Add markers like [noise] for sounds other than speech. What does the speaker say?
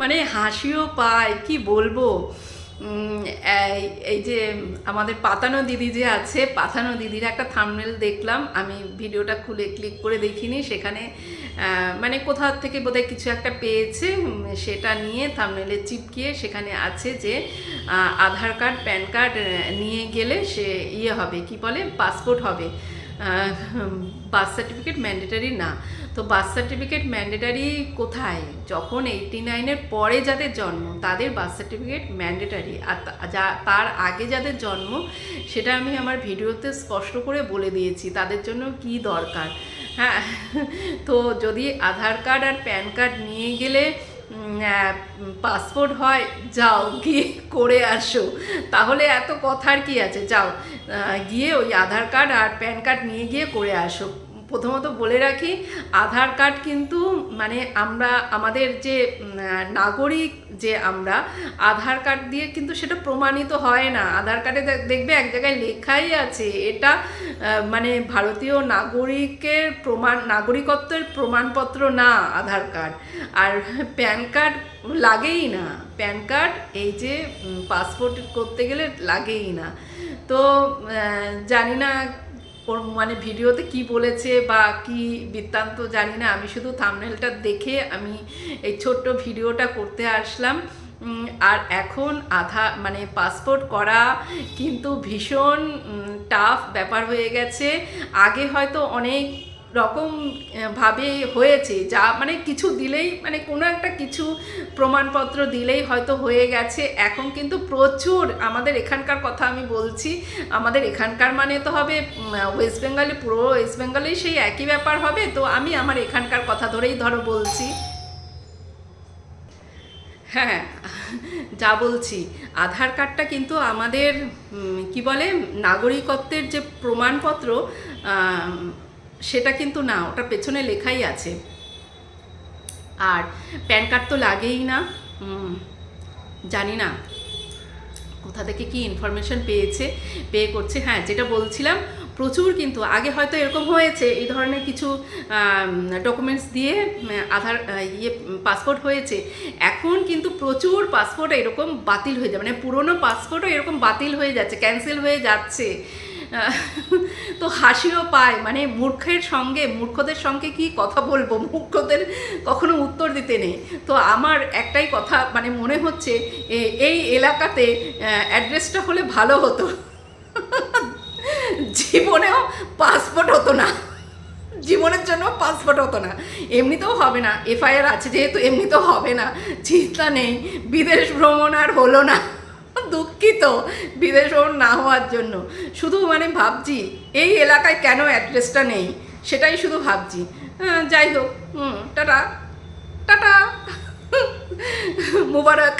মানে হাসিও পায়, কি বলব? এই যে আমাদের পাতানো দিদি যে আছে, পাতানো দিদির একটা থামনেল দেখলাম। আমি ভিডিওটা খুলে ক্লিক করে দেখিনি, সেখানে মানে কোথা থেকে বোধহয় কিছু একটা পেয়েছে সেটা নিয়ে থামনেলে চিপকিয়ে সেখানে আছে যে আধার কার্ড, প্যান কার্ড নিয়ে গেলে সে ইয়ে হবে, কি বলে? পাসপোর্ট হবে। বার্থ সার্টিফিকেট ম্যান্ডেটারি না। তো বার্থ সার্টিফিকেট ম্যান্ডেটারি কোথায়? যখন এইটি নাইনের পরে যাদের জন্ম, তাদের বার্থ সার্টিফিকেট ম্যান্ডেটারি আর যা, তার আগে যাদের জন্ম, সেটা আমি আমার ভিডিওতে স্পষ্ট করে বলে দিয়েছি। তাদের জন্য কি দরকার? হ্যাঁ তো যদি আধার কার্ড আর প্যান কার্ড নিয়ে গেলে পাসপোর্ট হয়, যাও, গিয়ে করে আসো। তাহলে এত কথার কি আছে? যাও গিয়ে ওই আধার কার্ড আর প্যান কার্ড নিয়ে গিয়ে করে আসো। প্রথমত বলে রাখি, আধার কার্ড কিন্তু মানে আমরা, আমাদের যে নাগরিক যে আমরা, আধার কার্ড দিয়ে কিন্তু সেটা প্রমাণিত হয় না। আধার কার্ডে দেখ- দেখবে এক জায়গায় লেখাই আছে, এটা মানে ভারতীয় নাগরিকের প্রমাণ, নাগরিকত্বের প্রমাণপত্র না আধার কার্ড। আর প্যান কার্ড লাগেই না। প্যান কার্ড এই যে পাসপোর্ট করতে গেলে লাগেই না। তো জানি না ওর মানে ভিডিওতে কি বলেছে বা কি বৃত্তান্ত জানি না। আমি শুধু থামনেলটা দেখে আমি এই ছোট্ট ভিডিওটা করতে আসলাম। আর এখন আধা মানে পাসপোর্ট করা কিন্তু ভীষণ টাফ ব্যাপার হয়ে গেছে। আগে হয়তো অনেক রকম ভাবে হয়েছে। যা মানে কিছু দিলেই মানে কোনো একটা কিছু প্রমাণপত্র দিলেই হয়তো হয়ে গেছে। এখন কিন্তু প্রচুর আমাদের এখানকার কথা আমি বলছি, আমাদের এখানকার মানে তো হবে ওয়েস্ট বেঙ্গলে পুরো ওয়েস্ট বেঙ্গলেই সেই একই ব্যাপার হবে, তো আমি আমার এখানকার কথা ধরেই ধরো বলছি। হ্যাঁ যা বলছি। আধার কার্ডটা কিন্তু আমাদের কি বলে, নাগরিকত্বের যে প্রমাণপত্র সেটা কিন্তু না, ওটা পেছনে লেখাই আছে। আর প্যান কার্ড তো লাগেই না। জানি না। কোথা থেকে কি ইনফরমেশন পেয়েছে পে করছে। হ্যাঁ যেটা বলছিলাম, প্রচুর কিন্তু, আগে হয়তো এরকম হয়েছে, এই ধরনের কিছু ডকুমেন্টস দিয়ে আধার ইয়ে পাসপোর্ট হয়েছে। এখন কিন্তু প্রচুর পাসপোর্ট এরকম বাতিল হয়ে যায় মানে পুরনো পাসপোর্টও এরকম বাতিল হয়ে যাচ্ছে ক্যান্সেল হয়ে যাচ্ছে। তো হাসিও পায়। মানে মূর্খের সঙ্গে, মূর্খদের সঙ্গে কি কথা বলব? মূর্খদের কখনো উত্তর দিতে নেই। তো আমার একটাই কথা মানে মনে হচ্ছে এই এলাকাতে অ্যাড্রেসটা হলে ভালো হতো। জীবনেও পাসপোর্ট হতো না। জীবনের জন্য পাসপোর্ট হতো না। এমনিতেও হবে না। এফআইআর আছে যেহেতু, এমনিতেও হবে না। চিন্তা নেই। বিদেশ ভ্রমণ আর হলো না। দুঃখিত বিদেশ ভ্রমণ না হওয়ার জন্য। শুধু মানে ভাবছি, এই এলাকায় কেন অ্যাড্রেসটা নেই? সেটাই শুধু ভাবছি। যাই হোক, হুম, টাটা। টাটা। [laughs] মুবারক।